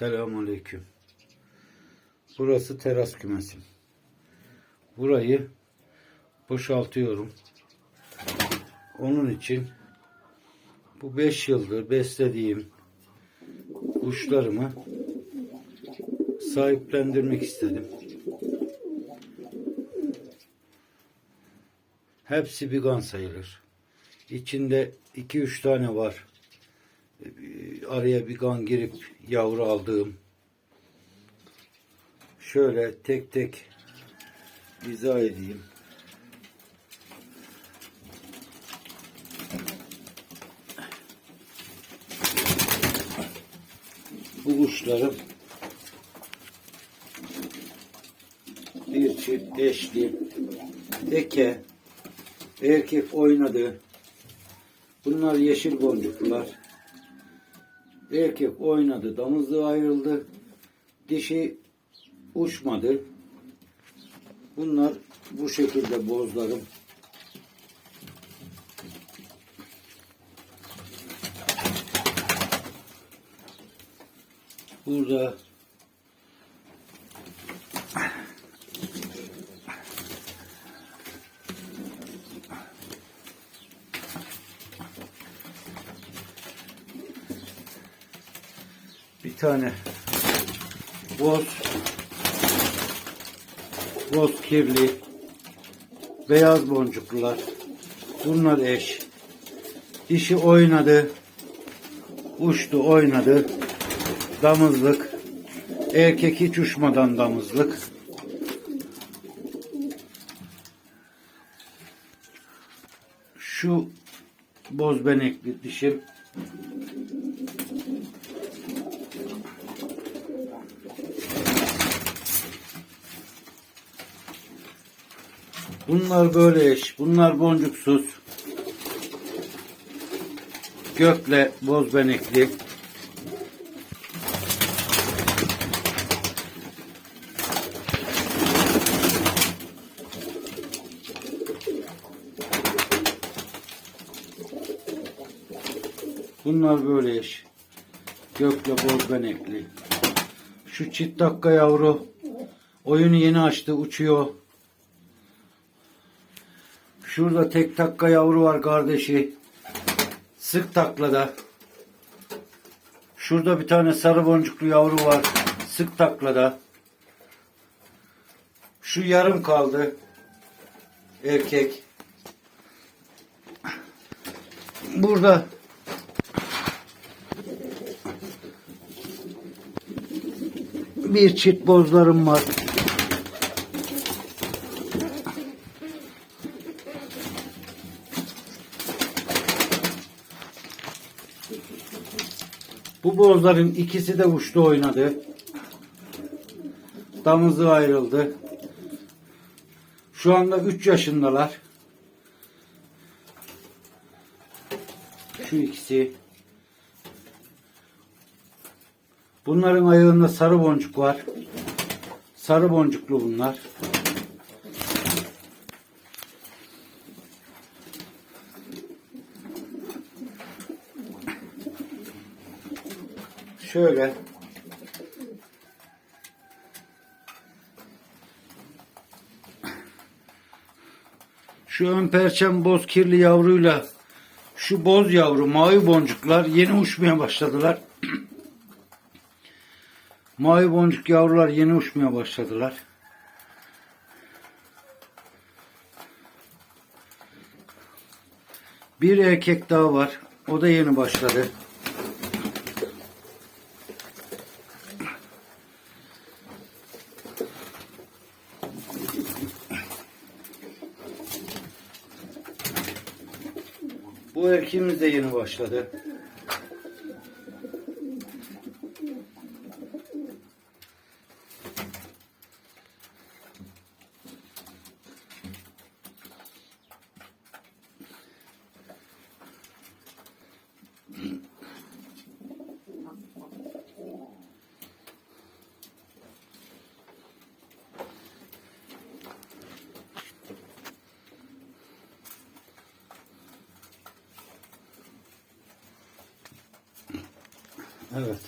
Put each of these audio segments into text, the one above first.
Selamünaleyküm. Burası teras kümesim. Burayı boşaltıyorum. Onun için bu 5 yıldır beslediğim kuşlarımı sahiplendirmek istedim. Hepsi bigan sayılır. İçinde 2-3 tane var. Araya bigan girip yavru aldığım. Şöyle tek tek izah edeyim. Bu kuşlarım bir çift eşli eke erkek oynadı. Bunlar yeşil boncuklular. Erkek oynadı, damızlığı ayrıldı. Dişi uçmadı. Bunlar bu şekilde bozlarım. Burada tane. Boz. Boz kirli. Beyaz boncuklular bunlar eş. Dişi oynadı. Uçtu oynadı. Damızlık. Erkek hiç uçmadan damızlık. Şu boz benekli dişim Bunlar böyle eş. Bunlar boncuksuz. Gökle boz benekli. Bunlar böyle eş. Gökle boz benekli. Şu çift dakika yavru oyunu yeni açtı uçuyor. Şurada tek takka yavru var kardeşi. Sık taklada. Şurada bir tane sarı boncuklu yavru var. Sık taklada. Şu yarım kaldı. Erkek. Burada bir çift bozlarım var. Bu bozların ikisi de uçtu oynadı. Damızı ayrıldı. Şu anda 3 yaşındalar. Şu ikisi. Bunların ayağında sarı boncuk var. Sarı boncuklu bunlar. Şöyle Şu ön perçem boz kirli yavruyla şu boz yavru mavi boncuklar yeni uçmaya başladılar. mavi boncuk yavrular yeni uçmaya başladılar. Bir erkek daha var. O da yeni başladı. Bu erkeğimiz de yeni başladı. Evet.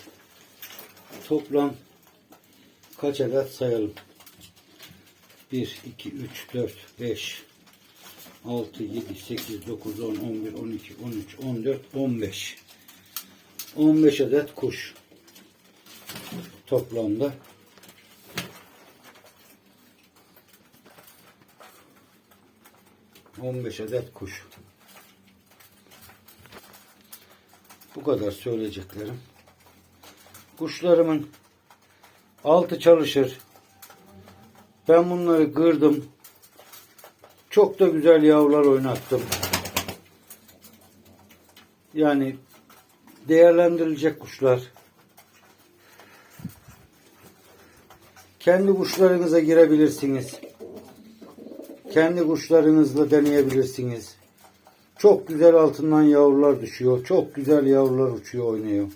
toplam kaç adet sayalım? 1, 2, 3, 4, 5, 6, 7, 8, 9, 10, 11, 12, 13, 14, 15. 15 adet kuş toplamda. On beş adet kuş. Bu kadar söyleyeceklerim. Kuşlarımın altı çalışır. Ben bunları kırdım. Çok da güzel yavrular oynattım. Yani değerlendirilecek kuşlar. Kendi kuşlarınıza girebilirsiniz. Kendi kuşlarınızla deneyebilirsiniz. Çok güzel altından yavrular düşüyor. Çok güzel yavrular uçuyor oynuyor.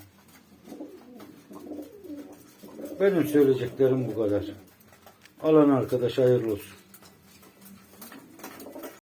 Benim söyleyeceklerim bu kadar. Alan arkadaş hayırlı olsun.